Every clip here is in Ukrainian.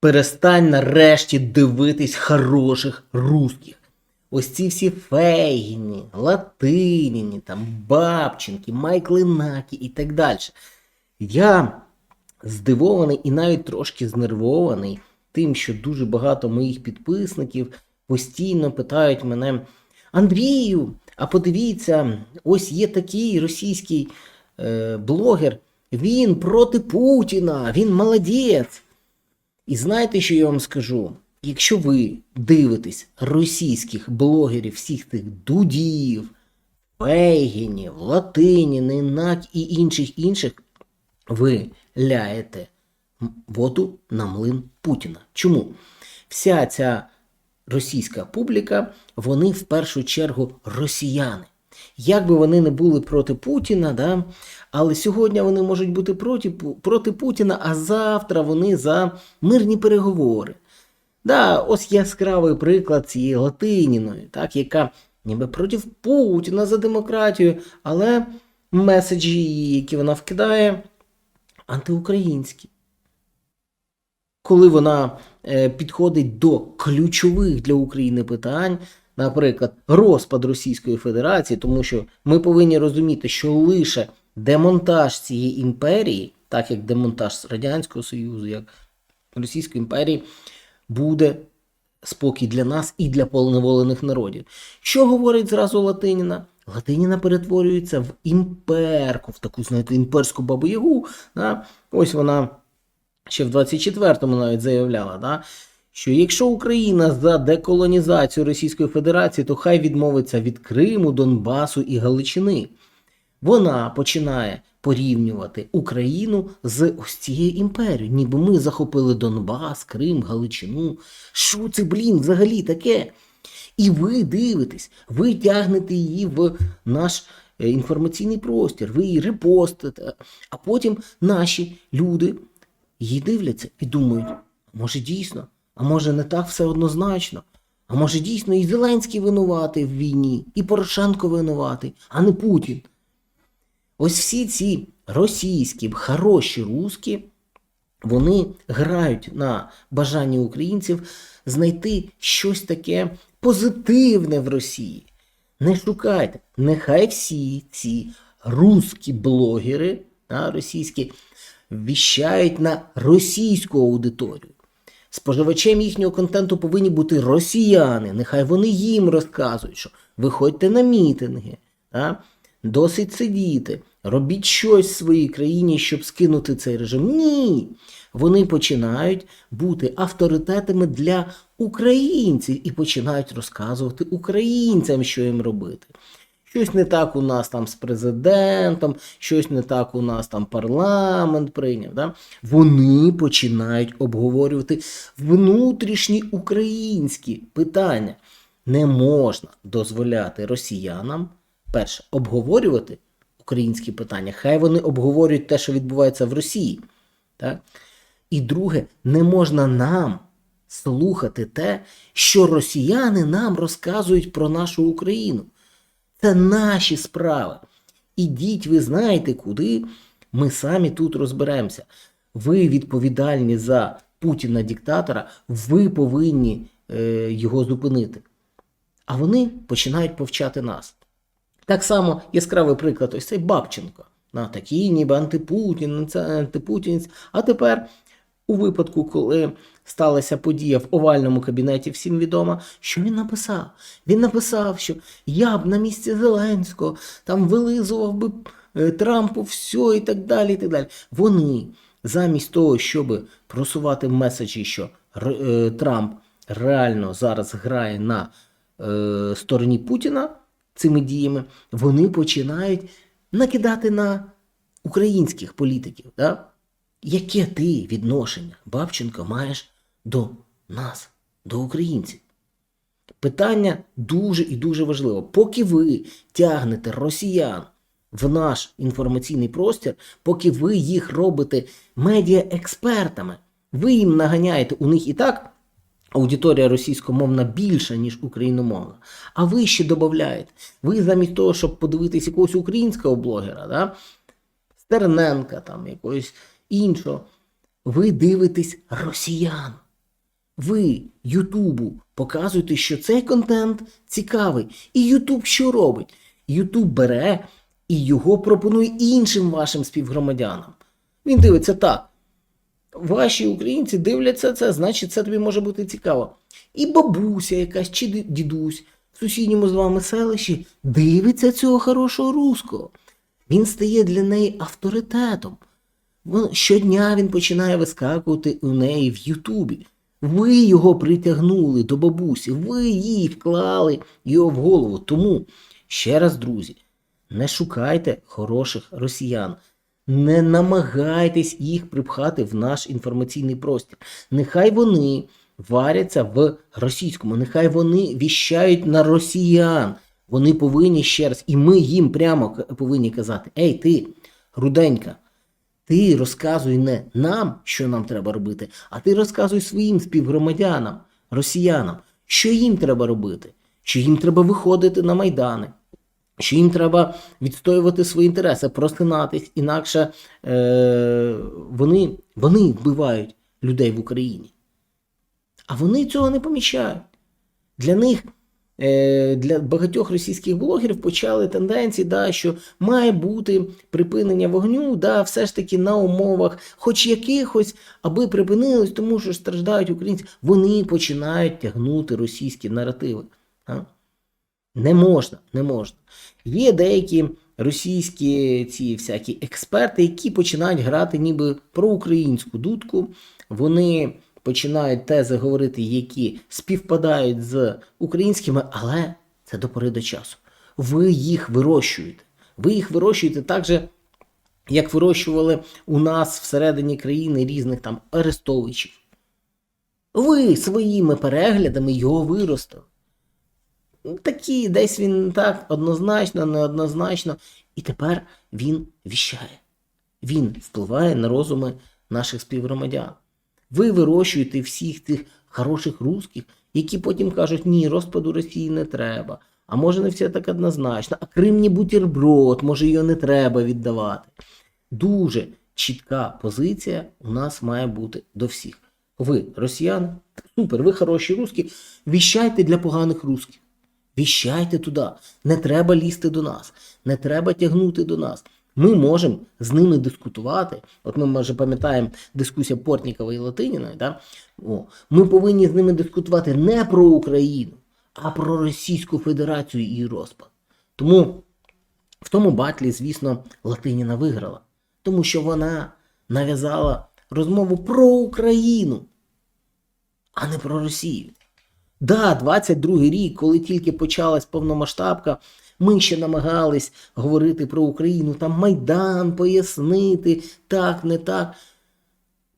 перестань нарешті дивитись хороших русських. Ось ці всі Фейгіні, Латиніні, там Бабченки, Майкли Накі і так далі. Я здивований і навіть трошки знервований тим, що дуже багато моїх підписників постійно питають мене: Андрію, а подивіться, ось є такий російський е, блогер, він проти Путіна, він молодець. І знаєте, що я вам скажу? Якщо ви дивитесь російських блогерів, всіх тих дудів, Фейгінів, Латиніни, Нак і інших інших, ви ляєте воду на млин Путіна. Чому? Вся ця російська публіка, вони в першу чергу росіяни. Як би вони не були проти Путіна, да? але сьогодні вони можуть бути проти, проти Путіна, а завтра вони за мирні переговори. Да, ось яскравий приклад цієї Латиніної, так, яка ніби проти Путіна за демократію, але меседжі, які вона вкидає, антиукраїнські. Коли вона е, підходить до ключових для України питань, наприклад, розпад Російської Федерації, тому що ми повинні розуміти, що лише демонтаж цієї імперії, так як демонтаж Радянського Союзу, як Російської імперії, буде спокій для нас і для поневолених народів. Що говорить зразу Латиніна? Латиніна перетворюється в імперку, в таку, знаєте, імперську бабу-ягу. Да? Ось вона ще в 24-му навіть заявляла, да? Що якщо Україна за деколонізацію Російської Федерації, то хай відмовиться від Криму, Донбасу і Галичини. Вона починає порівнювати Україну з ось цією імперією, ніби ми захопили Донбас, Крим, Галичину. Що це, блін, взагалі таке? І ви дивитесь, ви тягнете її в наш е, інформаційний простір, ви її репостите, а потім наші люди її дивляться і думають, може дійсно, а може не так все однозначно. А може дійсно і Зеленський винуватий в війні, і Порошенко винуватий, а не Путін. Ось всі ці російські, хороші русські, вони грають на бажанні українців знайти щось таке позитивне в Росії. Не шукайте. Нехай всі ці русські блогери, російські, віщають на російську аудиторію. Споживачем їхнього контенту повинні бути росіяни. Нехай вони їм розказують, що виходьте на мітинги, а? досить сидіти, робіть щось в своїй країні, щоб скинути цей режим. Ні. Вони починають бути авторитетами для українців і починають розказувати українцям, що їм робити. Щось не так у нас там з президентом, щось не так у нас там парламент прийняв. Да? Вони починають обговорювати внутрішні українські питання. Не можна дозволяти росіянам, перше, обговорювати українські питання. Хай вони обговорюють те, що відбувається в Росії. Так? І друге, не можна нам слухати те, що росіяни нам розказують про нашу Україну. Це наші справи. Ідіть, ви знаєте куди, ми самі тут розберемося. Ви відповідальні за Путіна диктатора, ви повинні е, його зупинити. А вони починають повчати нас. Так само яскравий приклад, ось цей Бабченко. На такий, ніби антипутін, це антипутінець. А тепер, у випадку, коли сталася подія в овальному кабінеті, всім відомо, що він написав. Він написав, що я б на місці Зеленського там вилизував би е, Трампу все і так далі. і так далі. Вони замість того, щоб просувати меседжі, що е, Трамп реально зараз грає на е, стороні Путіна цими діями, вони починають накидати на українських політиків. Да? Яке ти відношення, Бабченко, маєш до нас, до українців? Питання дуже і дуже важливе. Поки ви тягнете росіян в наш інформаційний простір, поки ви їх робите медіаекспертами, ви їм наганяєте у них і так аудиторія російськомовна більша, ніж україномовна. А ви ще додаєте. Ви замість того, щоб подивитись якогось українського блогера, да? Стерненка, там, якогось іншого, ви дивитесь росіян. Ви Ютубу показуєте, що цей контент цікавий. І Ютуб що робить? Ютуб бере і його пропонує іншим вашим співгромадянам. Він дивиться так. Ваші українці дивляться це, значить, це тобі може бути цікаво. І бабуся якась чи дідусь в сусідньому з вами селищі дивиться цього хорошого руського. Він стає для неї авторитетом. Щодня він починає вискакувати у неї в Ютубі. Ви його притягнули до бабусі, ви їй вклали його в голову. Тому, ще раз, друзі, не шукайте хороших росіян. Не намагайтесь їх припхати в наш інформаційний простір. Нехай вони варяться в російському, нехай вони віщають на росіян. Вони повинні ще раз, і ми їм прямо повинні казати: Ей, ти, руденька, ти розказуй не нам, що нам треба робити, а ти розказуй своїм співгромадянам, росіянам, що їм треба робити, що їм треба виходити на майдани, що їм треба відстоювати свої інтереси, просинатись, інакше е, вони, вони вбивають людей в Україні. А вони цього не помічають. Для них, для багатьох російських блогерів почали тенденції, да, що має бути припинення вогню, да, все ж таки на умовах, хоч якихось, аби припинилось, тому що страждають українці. Вони починають тягнути російські наративи. А? Не можна, не можна. Є деякі російські ці всякі експерти, які починають грати ніби про українську дудку. Вони починають тези говорити, які співпадають з українськими, але це до пори до часу. Ви їх вирощуєте. Ви їх вирощуєте так же, як вирощували у нас всередині країни різних там арестовичів. Ви своїми переглядами його виростили. Такі, десь він так однозначно, неоднозначно. І тепер він віщає. Він впливає на розуми наших співгромадян. Ви вирощуєте всіх тих хороших русських, які потім кажуть, ні, розпаду Росії не треба. А може не все так однозначно, а Крим бутерброд, може його не треба віддавати. Дуже чітка позиція у нас має бути до всіх. Ви, росіяни, супер, ви хороші русські, віщайте для поганих русських. Віщайте туди. Не треба лізти до нас, не треба тягнути до нас. Ми можемо з ними дискутувати. От ми, може, пам'ятаємо дискусія Портнікова і Латиніної. Да? О, ми повинні з ними дискутувати не про Україну, а про Російську Федерацію і її розпад. Тому в тому батлі, звісно, Латиніна виграла, тому що вона нав'язала розмову про Україну, а не про Росію. Да, 22-й рік, коли тільки почалась повномасштабка, ми ще намагались говорити про Україну, там Майдан пояснити, так, не так.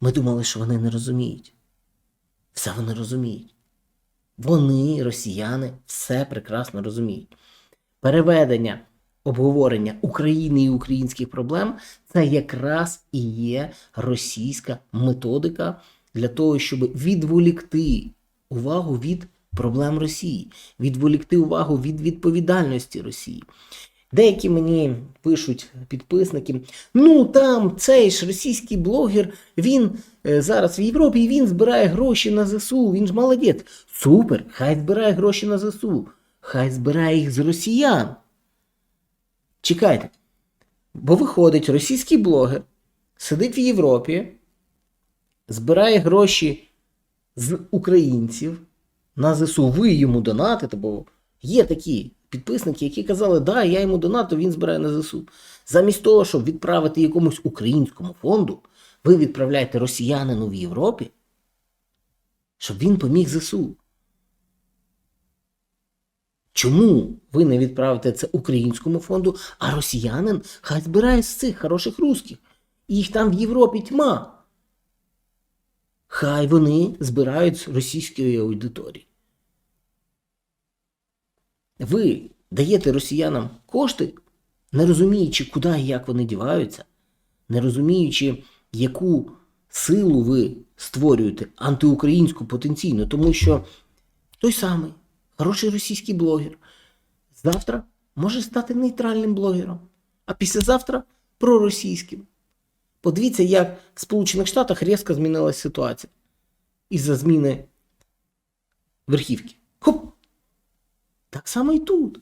Ми думали, що вони не розуміють. Все вони розуміють. Вони, росіяни, все прекрасно розуміють. Переведення обговорення України і українських проблем це якраз і є російська методика для того, щоб відволікти увагу від проблем Росії, відволікти увагу від відповідальності Росії. Деякі мені пишуть підписники: ну там цей ж російський блогер, він е, зараз в Європі він збирає гроші на ЗСУ. Він ж молодець. Супер! Хай збирає гроші на ЗСУ. Хай збирає їх з росіян. Чекайте. Бо виходить, російський блогер сидить в Європі, збирає гроші з українців на ЗСУ. Ви йому донатите, бо є такі підписники, які казали, да, я йому донату, він збирає на ЗСУ. Замість того, щоб відправити якомусь українському фонду, ви відправляєте росіянину в Європі, щоб він поміг ЗСУ. Чому ви не відправите це українському фонду, а росіянин хай збирає з цих хороших русських? Їх там в Європі тьма. Хай вони збирають з російської аудиторії. Ви даєте росіянам кошти, не розуміючи, куди і як вони діваються, не розуміючи, яку силу ви створюєте антиукраїнську потенційно, тому що той самий хороший російський блогер завтра може стати нейтральним блогером, а післязавтра проросійським. Подивіться, як в Сполучених Штатах різко змінилася ситуація із-за зміни верхівки. Хоп! Так само і тут.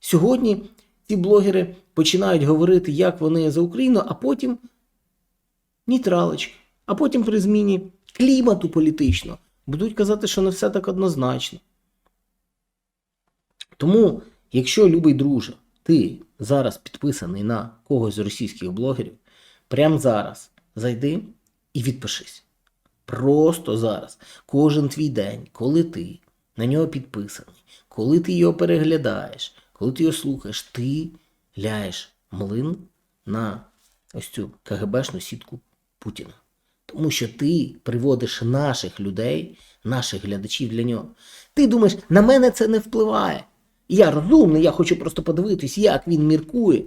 Сьогодні ці блогери починають говорити, як вони за Україну, а потім нейтралочки. А потім при зміні клімату політичного будуть казати, що не все так однозначно. Тому, якщо, любий друже, ти зараз підписаний на когось з російських блогерів, прямо зараз зайди і відпишись. Просто зараз. Кожен твій день, коли ти на нього підписаний, коли ти його переглядаєш, коли ти його слухаєш, ти ляєш млин на ось цю КГБшну сітку Путіна. Тому що ти приводиш наших людей, наших глядачів для нього. Ти думаєш, на мене це не впливає. Я розумний, я хочу просто подивитись, як він міркує.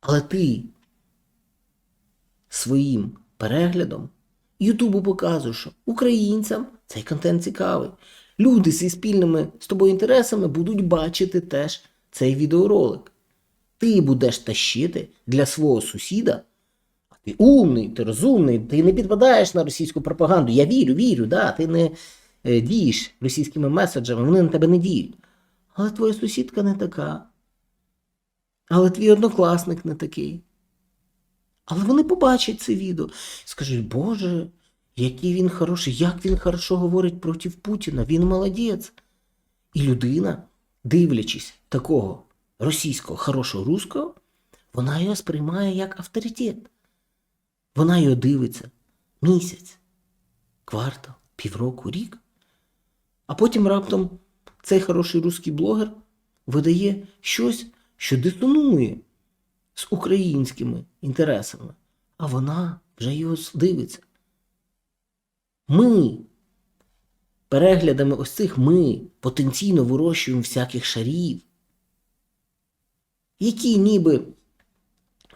Але ти своїм переглядом Ютубу показуєш, що українцям цей контент цікавий. Люди зі спільними з тобою інтересами будуть бачити теж цей відеоролик. Ти будеш тащити для свого сусіда. а Ти умний, ти розумний, ти не підпадаєш на російську пропаганду. Я вірю, вірю, да, ти не е, дієш російськими меседжами, вони на тебе не діють. Але твоя сусідка не така. Але твій однокласник не такий. Але вони побачать це відео і скажуть, Боже, який він хороший, як він хорошо говорить проти Путіна, він молодець. І людина, дивлячись такого російського, хорошого русского, вона його сприймає як авторитет. Вона його дивиться місяць, квартал, півроку, рік. А потім раптом цей хороший русський блогер видає щось, що дисонує з українськими інтересами, а вона вже його дивиться. Ми переглядами ось цих ми потенційно вирощуємо всяких шарів, які ніби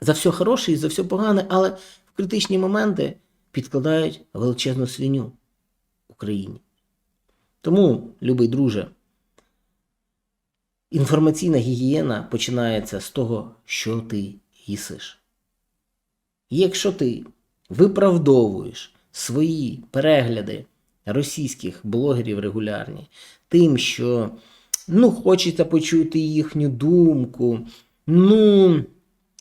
за все хороше і за все погане, але в критичні моменти підкладають величезну свиню Україні. Тому, любий друже, інформаційна гігієна починається з того, що ти їсиш. Якщо ти виправдовуєш свої перегляди російських блогерів регулярні тим, що ну, хочеться почути їхню думку, ну,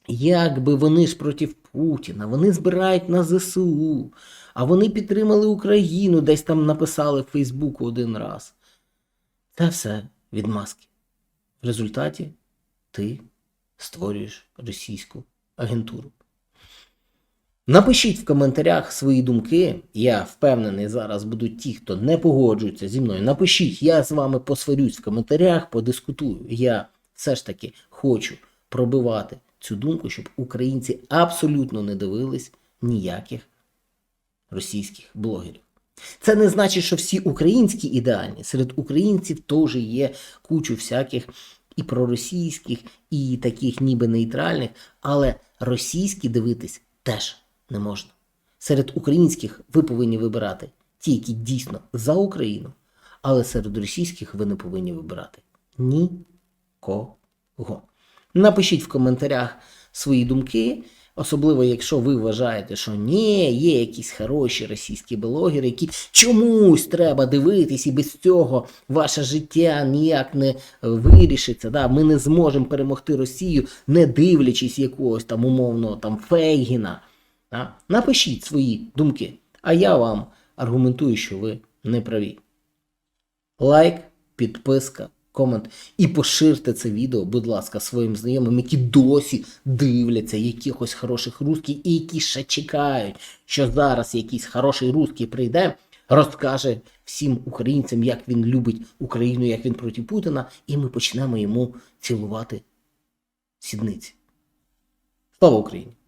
якби вони ж проти Путіна, вони збирають на ЗСУ, а вони підтримали Україну, десь там написали в Фейсбуку один раз. Це все відмазки. В результаті ти створюєш російську агентуру. Напишіть в коментарях свої думки. Я впевнений, зараз будуть ті, хто не погоджується зі мною. Напишіть, я з вами посварюсь в коментарях, подискутую. Я все ж таки хочу пробивати цю думку, щоб українці абсолютно не дивились ніяких російських блогерів. Це не значить, що всі українські ідеальні. Серед українців теж є кучу всяких і проросійських, і таких ніби нейтральних, але російські дивитись теж не можна. Серед українських ви повинні вибирати ті, які дійсно за Україну, але серед російських ви не повинні вибирати нікого. Напишіть в коментарях свої думки. Особливо, якщо ви вважаєте, що ні, є якісь хороші російські блогери, які чомусь треба дивитись, і без цього ваше життя ніяк не вирішиться. Да? Ми не зможемо перемогти Росію, не дивлячись якогось там умовного там Фейгіна. Да? Напишіть свої думки, а я вам аргументую, що ви не праві. Лайк, підписка комент і поширте це відео, будь ласка, своїм знайомим, які досі дивляться якихось хороших русських і які ще чекають, що зараз якийсь хороший русський прийде, розкаже всім українцям, як він любить Україну, як він проти Путіна, і ми почнемо йому цілувати сідниці. Слава Україні!